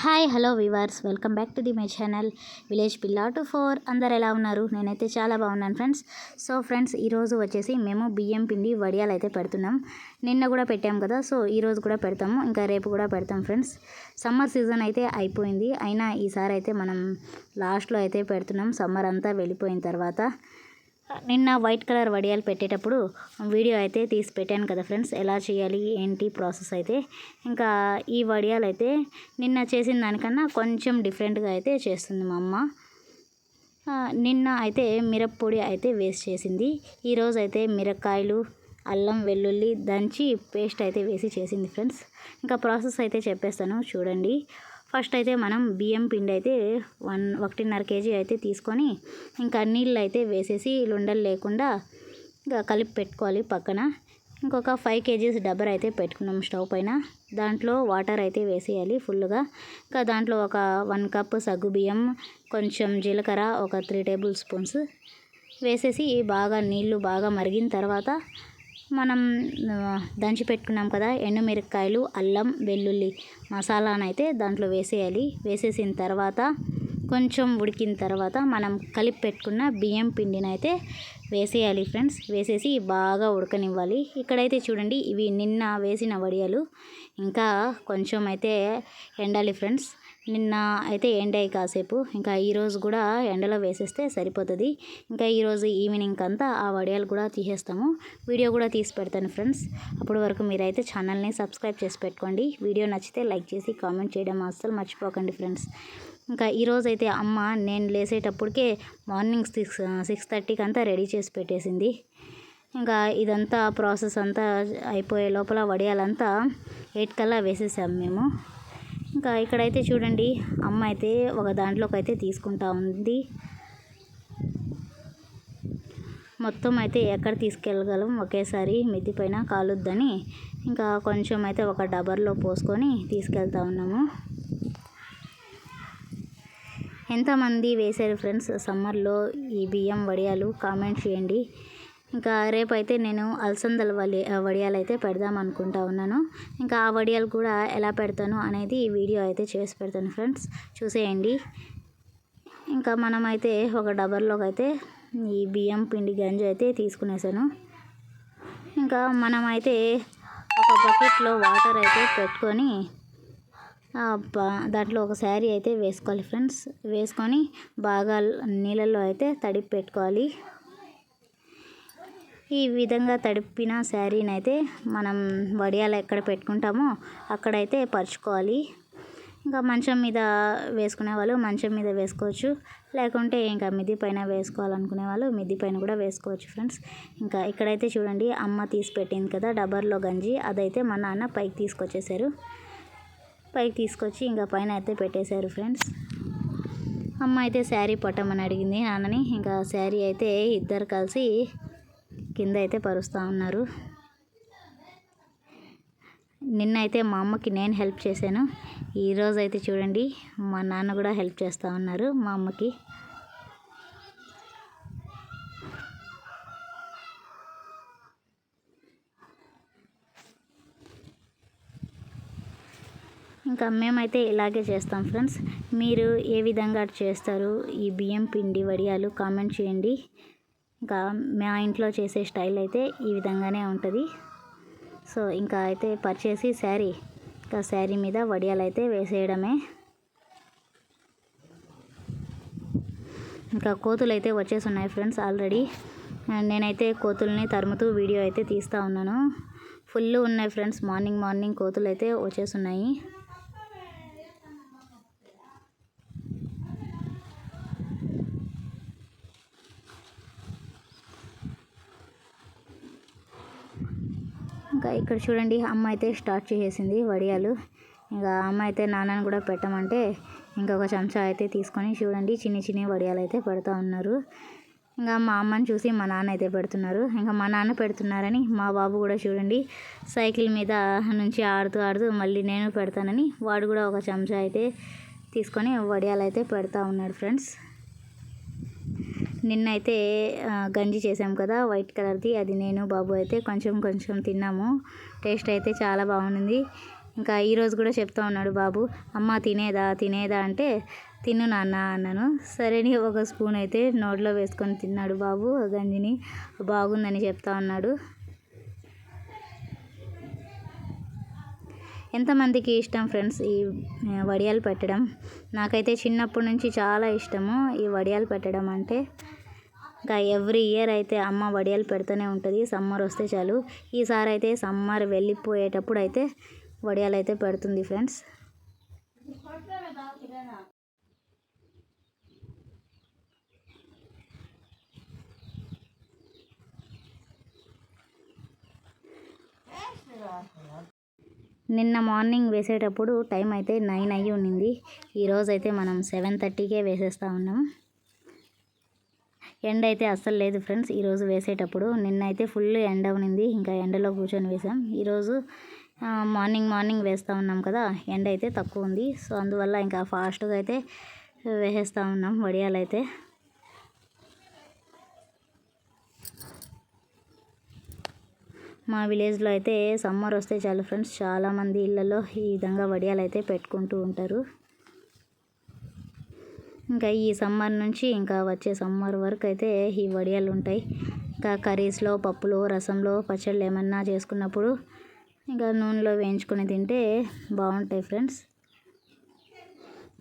Hi hello viewers welcome back to the my channel village పిల్లా two four. అందరు ఎలా ఉన్నారు? నేనైతే చాలా బాగున్నాను ఫ్రెండ్స్. సో ఫ్రెండ్స్ ఈరోజు వచ్చేసి మేము బియ్యం పిండి వడియాలు అయితే పెడుతున్నాం. నిన్న కూడా పెట్టాం కదా సో ఈరోజు కూడా పెడతాము. ఇంకా రేపు కూడా పెడతాం ఫ్రెండ్స్. సమ్మర్ సీజన్ అయితే అయిపోయింది. అయినా ఈసారి అయితే మనం లాస్ట్లో అయితే పెడుతున్నాం. సమ్మర్ అంతా వెళ్ళిపోయిన తర్వాత. నిన్న వైట్ కలర్ వడియాలు పెట్టేటప్పుడు వీడియో అయితే తీసి పెట్టాను కదా ఫ్రెండ్స్ ఎలా చేయాలి ఏంటి ప్రాసెస్ అయితే. ఇంకా ఈ వడియాలు అయితే నిన్న చేసిన దానికన్నా కొంచెం డిఫరెంట్గా అయితే చేస్తుంది మా అమ్మ. నిన్న అయితే మిరప్పొడి అయితే వేస్ట్ చేసింది. ఈరోజు అయితే మిరపకాయలు అల్లం వెల్లుల్లి దంచి పేస్ట్ అయితే వేసి చేసింది ఫ్రెండ్స్. ఇంకా ప్రాసెస్ అయితే చెప్పేస్తాను చూడండి. ఫస్ట్ అయితే మనం బియ్యం పిండి అయితే వన్ ఒకటిన్నర కేజీ అయితే తీసుకొని ఇంకా నీళ్ళు అయితే వేసేసి లుండలు లేకుండా ఇంకా కలిపి పెట్టుకోవాలి పక్కన. ఇంకొక ఫైవ్ కేజీస్ డబ్బర్ అయితే పెట్టుకున్నాం స్టవ్ పైన. దాంట్లో వాటర్ అయితే వేసేయాలి ఫుల్గా ఇంకా దాంట్లో ఒక వన్ కప్ సగ్గు బియ్యం కొంచెం జీలకర్ర ఒక త్రీ టేబుల్ స్పూన్స్ వేసేసి బాగా నీళ్ళు బాగా మరిగిన తర్వాత మనం దంచి పెట్టుకున్నాం కదా ఎండుమిరపకాయలు అల్లం వెల్లుల్లి మసాలానైతే దాంట్లో వేసేయాలి. వేసేసిన తర్వాత కొంచెం ఉడికిన తర్వాత మనం కలిపి పెట్టుకున్న బియ్యం పిండిని అయితే వేసేయాలి ఫ్రెండ్స్. వేసేసి బాగా ఉడకనివ్వాలి. ఇక్కడైతే చూడండి ఇవి నిన్న వేసిన వడియాలు. ఇంకా కొంచెం అయితే ఎండాలి ఫ్రెండ్స్. నిన్న అయితే ఎండాయి కాసేపు ఇంకా ఈరోజు కూడా ఎండలో వేసేస్తే సరిపోతుంది. ఇంకా ఈరోజు ఈవినింగ్ అంతా ఆ వడియాలు కూడా తీసేస్తాము. వీడియో కూడా తీసి పెడతాను ఫ్రెండ్స్. అప్పటి వరకు మీరైతే ఛానల్ని సబ్స్క్రైబ్ చేసి పెట్టుకోండి. వీడియో నచ్చితే లైక్ చేసి కామెంట్ చేయడం అస్సలు మర్చిపోకండి ఫ్రెండ్స్. ఇంకా ఈరోజు అయితే అమ్మ నేను లేసేటప్పటికే మార్నింగ్ సిక్స్ సిక్స్ థర్టీకి అంతా రెడీ చేసి పెట్టేసింది. ఇంకా ఇదంతా ప్రాసెస్ అంతా అయిపోయే లోపల వడియాలంతా ఎయిట్ కల్లా వేసేసాము మేము. ఇంకా ఇక్కడైతే చూడండి అమ్మ అయితే ఒక దాంట్లోకి అయితే తీసుకుంటా ఉంది. మొత్తం అయితే ఎక్కడ తీసుకెళ్ళగలం? ఒకేసారి మిద్ది పైన కాలుద్దని ఇంకా కొంచెం అయితే ఒక డబర్లో పోసుకొని తీసుకెళ్తా ఉన్నాము. ఎంతమంది వేశారు ఫ్రెండ్స్ సమ్మర్లో ఈ బియ్యం వడియాలు? కామెంట్ చేయండి. ఇంకా రేపైతే నేను అలసందల వలి వడియాలు అయితే పెడదాం అనుకుంటా ఉన్నాను. ఇంకా ఆ వడియాలు కూడా ఎలా పెడతాను అనేది ఈ వీడియో అయితే చేసి పెడతాను ఫ్రెండ్స్. చూసేయండి. ఇంకా మనమైతే ఒక డబర్లోకి అయితే ఈ బియ్యం పిండి గంజి అయితే తీసుకునేసాను. ఇంకా మనమైతే ఒక బకెట్లో వాటర్ అయితే పెట్టుకొని దాంట్లో ఒక శారీ అయితే వేసుకోవాలి ఫ్రెండ్స్. వేసుకొని బాగా నీళ్ళల్లో అయితే తడిపి పెట్టుకోవాలి. ఈ విధంగా తడిపిన శారీని అయితే మనం వడియాలు ఎక్కడ పెట్టుకుంటామో అక్కడైతే పరుచుకోవాలి. ఇంకా మంచం మీద వేసుకునే వాళ్ళు మంచం మీద వేసుకోవచ్చు. లేకుంటే ఇంకా మిద్ది పైన వేసుకోవాలనుకునే వాళ్ళు మిద్ది పైన కూడా వేసుకోవచ్చు ఫ్రెండ్స్. ఇంకా ఇక్కడైతే చూడండి అమ్మ తీసి పెట్టింది కదా డబర్లో గంజి. అదైతే మా నాన్న పైకి తీసుకొచ్చేసారు. పైకి తీసుకొచ్చి ఇంకా పైన అయితే పెట్టేశారు ఫ్రెండ్స్. అమ్మ అయితే శారీ పట్టమని అడిగింది నాన్నని. ఇంకా శారీ అయితే ఇద్దరు కలిసి కింద అయితే పరుస్తూ ఉన్నారు. నిన్న అయితే మా అమ్మకి నేను హెల్ప్ చేశాను. ఈరోజు అయితే చూడండి మా నాన్న కూడా హెల్ప్ చేస్తూ ఉన్నారు మా అమ్మకి. ఇంకా మేమైతే ఇలాగే చేస్తాం ఫ్రెండ్స్. మీరు ఏ విధంగా చేస్తారు? ఈ బియ్యం పిండి వడియాలు కామెంట్ చేయండి. ఇంకా మా ఇంట్లో చేసే స్టైల్ అయితే ఈ విధంగానే ఉంటుంది. సో ఇంకా అయితే పర్చేసి శారీ ఇంకా శారీ మీద వడియాలు అయితే వేసేయడమే. ఇంకా కోతులు అయితే వచ్చేసి ఉన్నాయి ఫ్రెండ్స్ ఆల్రెడీ. నేనైతే కోతుల్ని తరుముతూ వీడియో అయితే తీస్తూ ఉన్నాను. ఫుల్ ఉన్నాయి ఫ్రెండ్స్ మార్నింగ్ మార్నింగ్ కోతులు అయితే వచ్చేసి ఇంకా ఇక్కడ చూడండి అమ్మ అయితే స్టార్ట్ చేసేసింది వడియాలు. ఇంకా అమ్మ అయితే నాన్నని కూడా పెట్టమంటే ఇంకొక చెంచా అయితే తీసుకొని చూడండి చిన్ని చిన్ని వడియాలు అయితే పెడతా ఉన్నారు. ఇంకా మా అమ్మని చూసి మా నాన్న అయితే పెడుతున్నారు. ఇంకా మా నాన్న పెడుతున్నారని మా బాబు కూడా చూడండి సైకిల్ మీద నుంచి ఆడుతూ ఆడుతూ మళ్ళీ నేను పెడతానని వాడు కూడా ఒక చెంచా అయితే తీసుకొని వడియాలు అయితే పెడతా ఉన్నాడు ఫ్రెండ్స్. నిన్నైతే గంజి చేసాం కదా వైట్ కలర్ది అది నేను బాబు అయితే కొంచెం కొంచెం తిన్నాము. టేస్ట్ అయితే చాలా బాగుంది. ఇంకా ఈరోజు కూడా చెప్తా ఉన్నాడు బాబు అమ్మ తినేదా తినేదా అంటే తిను నాన్న అన్నాను. సరేని ఒక స్పూన్ అయితే నోట్లో వేసుకొని తిన్నాడు బాబు ఆ గంజిని. బాగుందని చెప్తా ఉన్నాడు. ఎంతమందికి ఇష్టం ఫ్రెండ్స్ ఈ వడియాలు పెట్టడం? నాకైతే చిన్నప్పటి నుంచి చాలా ఇష్టము ఈ వడియాలు పెట్టడం అంటే. ఇంకా ఎవ్రీ ఇయర్ అయితే అమ్మ వడియాలు పెడుతూనే ఉంటుంది. సమ్మర్ వస్తే చాలు. ఈసారి అయితే సమ్మర్ వెళ్ళిపోయేటప్పుడు అయితే వడియాలు అయితే పెడుతుంది ఫ్రెండ్స్. నిన్న మార్నింగ్ వేసేటప్పుడు టైం అయితే నైన్ అయ్యి ఉన్నింది. ఈరోజు అయితే మనం సెవెన్ థర్టీకే వేసేస్తూ ఉన్నాం. ఎండ అయితే అస్సలు లేదు ఫ్రెండ్స్. ఈరోజు వేసేటప్పుడు నిన్న అయితే ఫుల్ ఎండ ఉన్నింది. ఇంకా ఎండలో కూర్చొని వేసాం. ఈరోజు మార్నింగ్ మార్నింగ్ వేస్తూ ఉన్నాం కదా. ఎండ అయితే తక్కువ ఉంది. సో అందువల్ల ఇంకా ఫాస్ట్గా అయితే వేసేస్తూ ఉన్నాం. వడియాలైతే మా విలేజ్లో అయితే సమ్మర్ వస్తే చాలు ఫ్రెండ్స్. చాలామంది ఇళ్ళల్లో ఈ విధంగా వడియాలు అయితే పెట్టుకుంటూ ఉంటారు. ఇంకా ఈ సమ్మర్ నుంచి ఇంకా వచ్చే సమ్మర్ వరకు అయితే ఈ వడియాలు ఉంటాయి. ఇంకా కర్రీస్లో పప్పులో రసంలో పచ్చళ్ళు ఏమన్నా చేసుకున్నప్పుడు ఇంకా నూనెలో వేయించుకొని తింటే బాగుంటాయి ఫ్రెండ్స్.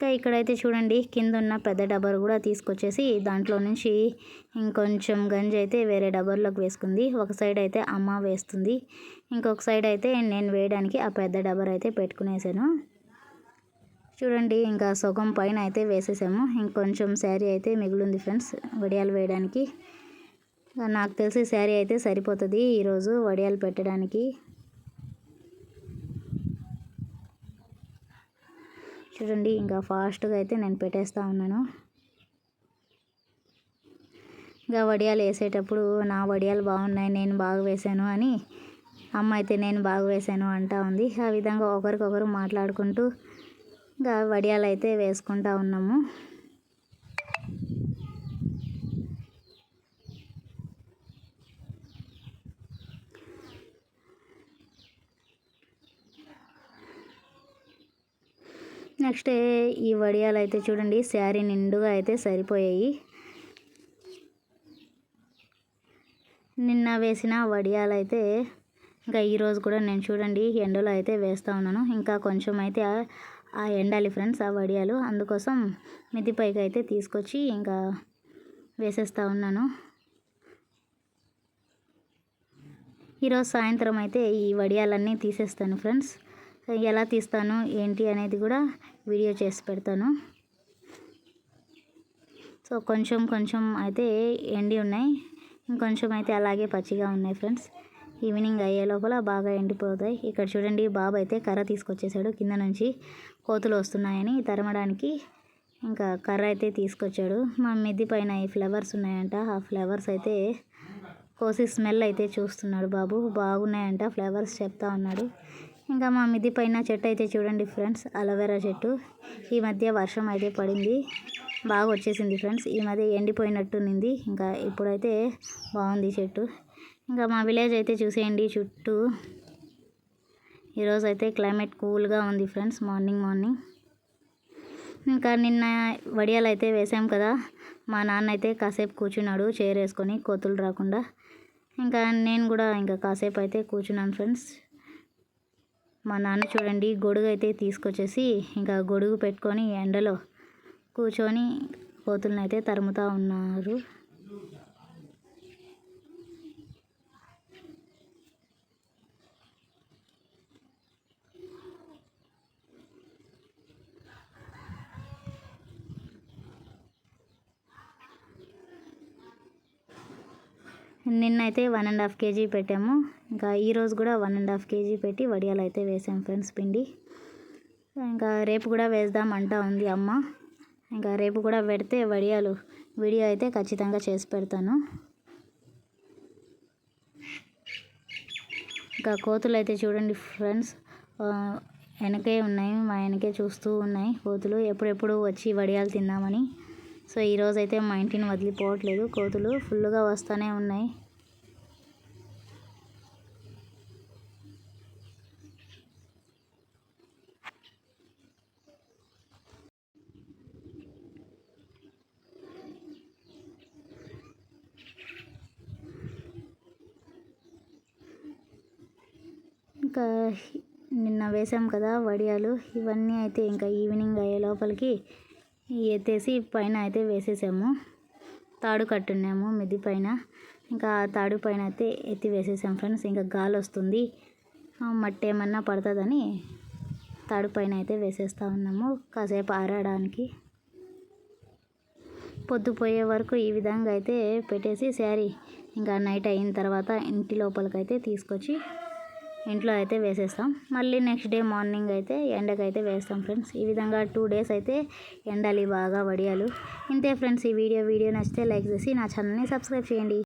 ఇంకా ఇక్కడైతే చూడండి కింద ఉన్న పెద్ద డబ్బర్ కూడా తీసుకొచ్చేసి దాంట్లో నుంచి ఇంకొంచెం గంజి అయితే వేరే డబ్బర్లోకి వేసుకుంది. ఒక సైడ్ అయితే అమ్మ వేస్తుంది. ఇంకొక సైడ్ అయితే నేను వేయడానికి ఆ పెద్ద డబ్బర్ అయితే పెట్టుకునేసాను. చూడండి ఇంకా సగం పైన అయితే వేసేసాము. ఇంకొంచెం శారీ అయితే మిగిలింది ఫ్రెండ్స్ వడియాలు వేయడానికి. నాకు తెలిసి శారీ అయితే సరిపోతుంది ఈరోజు వడియాలు పెట్టడానికి. చూడండి ఇంకా ఫాస్ట్గా అయితే నేను పెట్టేస్తూ ఉన్నాను. ఇంకా వడియాలు వేసేటప్పుడు నా వడియాలు బాగున్నాయి నేను బాగా వేశాను అని అమ్మ అయితే నేను బాగా వేశాను అంటా ఉంది. ఆ విధంగా ఒకరికొకరు మాట్లాడుకుంటూ ఇంకా వడియాలు అయితే వేసుకుంటా ఉన్నాము. నెక్స్ట్ ఈ వడియాలు అయితే చూడండి శారీ నిండుగా అయితే సరిపోయాయి. నిన్న వేసిన వడియాలు అయితే ఇంకా ఈరోజు కూడా నేను చూడండి ఎండలో అయితే వేస్తూ ఉన్నాను. ఇంకా కొంచెం అయితే ఆ- ఎండాలి ఫ్రెండ్స్ ఆ వడియాలు. అందుకోసం మిద్దిపైకి అయితే తీసుకొచ్చి ఇంకా వేసేస్తూ ఉన్నాను. ఈరోజు సాయంత్రం అయితే ఈ వడియాలన్నీ తీసేస్తాను ఫ్రెండ్స్. ఎలా తీస్తాను ఏంటి అనేది కూడా వీడియో చేసి పెడతాను. సో కొంచెం కొంచెం అయితే ఎండి ఉన్నాయి. ఇంకొంచెం అయితే అలాగే పచ్చిగా ఉన్నాయి ఫ్రెండ్స్. ఈవినింగ్ అయ్యే లోపల బాగా ఎండిపోతాయి. ఇక్కడ చూడండి బాబు అయితే కర్ర తీసుకొచ్చేసాడు కింద నుంచి. కోతులు వస్తున్నాయని తరమడానికి ఇంకా కర్ర అయితే తీసుకొచ్చాడు. మా మిద్ది పైన ఈ ఫ్లవర్స్ ఉన్నాయంట. ఆ ఫ్లవర్స్ అయితే కోసి స్మెల్ అయితే చూస్తున్నాడు బాబు. బాగున్నాయంట ఫ్లవర్స్ చెప్తా ఉన్నాడు. ఇంకా మా మిద్ది పైన చెట్టు అయితే చూడండి ఫ్రెండ్స్ అలోవెరా చెట్టు. ఈ మధ్య వర్షం అయితే పడింది. బాగా వచ్చేసింది ఫ్రెండ్స్. ఈ మధ్య ఎండిపోయినట్టునింది ఇంకా ఇప్పుడైతే బాగుంది చెట్టు. ఇంకా మా విలేజ్ అయితే చూసేయండి చుట్టూ. ఈరోజు అయితే క్లైమేట్ కూల్గా ఉంది ఫ్రెండ్స్ మార్నింగ్ మార్నింగ్. ఇంకా నిన్న వడియాలు అయితే వేసాం కదా. మా నాన్న అయితే కాసేపు కూర్చున్నాడు చైర్ వేసుకొని కోతులు రాకుండా. ఇంకా నేను కూడా ఇంకా కాసేపు అయితే కూర్చున్నాను ఫ్రెండ్స్. మా నాన్న చూడండి గొడుగు అయితే తీసుకొచ్చేసి ఇంకా గొడుగు పెట్టుకొని ఎండలో కూర్చొని కోతులను అయితే తరుముతూ ఉన్నారు. నిన్నైతే వన్ అండ్ హాఫ్ కేజీ పెట్టాము. ఇంకా ఈరోజు కూడా వన్ అండ్ హాఫ్ కేజీ పెట్టి వడియాలు అయితే వేసాం ఫ్రెండ్స్ పిండి. ఇంకా రేపు కూడా వేద్దాం అంటా ఉంది అమ్మ. ఇంకా రేపు కూడా పెడితే వడియాలు వీడియో అయితే ఖచ్చితంగా చేసి పెడతాను. ఇంకా కోతులు అయితే చూడండి ఫ్రెండ్స్ వెనకే ఉన్నాయి మా వెనకే చూస్తూ ఉన్నాయి కోతులు. ఎప్పుడెప్పుడు వచ్చి వడియాలు తిందామని. సో ఈరోజు అయితే మా ఇంటిని వదిలిపోవట్లేదు కోతులు. ఫుల్గా వస్తూనే ఉన్నాయి. ఇంకా నిన్న వేసాం కదా వడియాలు. ఇవన్నీ అయితే ఇంకా ఈవినింగ్ అయ్యే లోపలికి ఎత్తేసి పైన అయితే వేసేసాము. తాడు కట్టున్నాము మిద్ది పైన. ఇంకా ఆ తాడు పైన అయితే ఎత్తి వేసేసాం ఫ్రెండ్స్. ఇంకా గాలి వస్తుంది. మట్టి ఏమన్నా పడుతుందని తాడు పైన అయితే వేసేస్తూ ఉన్నాము. కాసేపు ఆరడానికి. పొద్దుపోయే వరకు ఈ విధంగా అయితే పెట్టేసి శారీ ఇంకా నైట్ అయిన తర్వాత ఇంటి లోపలికైతే తీసుకొచ్చి ఇంట్లో అయితే వేసేస్తాం. మళ్ళీ నెక్స్ట్ డే మార్నింగ్ అయితే ఎండకైతే వేస్తాం ఫ్రెండ్స్ ఈ విధంగా టూ డేస్ అయితే ఎండాలి బాగా వడియాలు. ఇంతే ఫ్రెండ్స్ ఈ వీడియో వీడియో నచ్చితే లైక్ చేసి నా ఛానల్ని సబ్స్క్రైబ్ చేయండి.